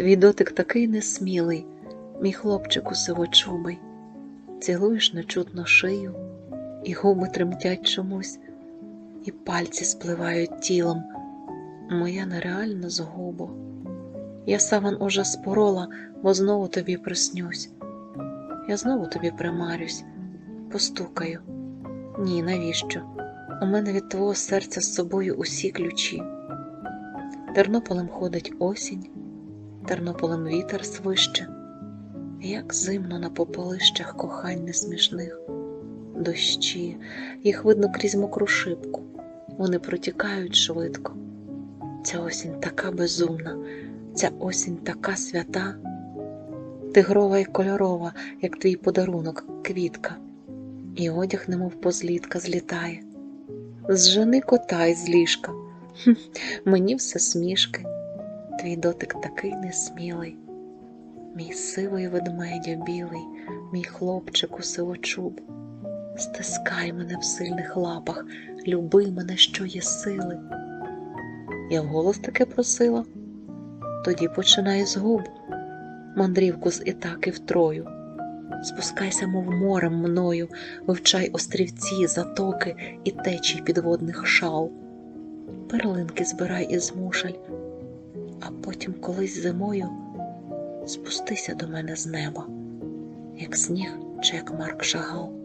Твій дотик такий несмілий, мій хлопчику сивочубий. Цілуєш нечутно шию, і губи тремтять чомусь, і пальці спливають тілом. Моя нереальна згуба. Я саван уже спорола, бо знову тобі приснюсь. Я знову тобі примарюсь, постукаю. Ні, навіщо? У мене від твого серця з собою усі ключі. Тернополем ходить осінь, Тернополем вітер свище, як зимно на попелищах кохань несмішних. Дощі, їх видно крізь мокру шибку, вони протікають швидко. Ця осінь така безумна, ця осінь така свята, тигрова і кольорова, як твій подарунок, квітка, і одяг, немов позлітка, злітає. Зжени кота із ліжка, мені все смішки, твій дотик такий несмілий, мій сивий ведмедя білий, мій хлопчику сивочуб. Стискай мене в сильних лапах, люби мене, що є сили. Я вголос таки просила, тоді починай з губ, мандрівку з Ітаки в Трою. Спускайся, мов морем мною, вивчай острівці, затоки і течій підводних шал. Перлинки збирай із мушель, а потім колись зимою спустися до мене з неба, як сніг чи як Марк Шагал.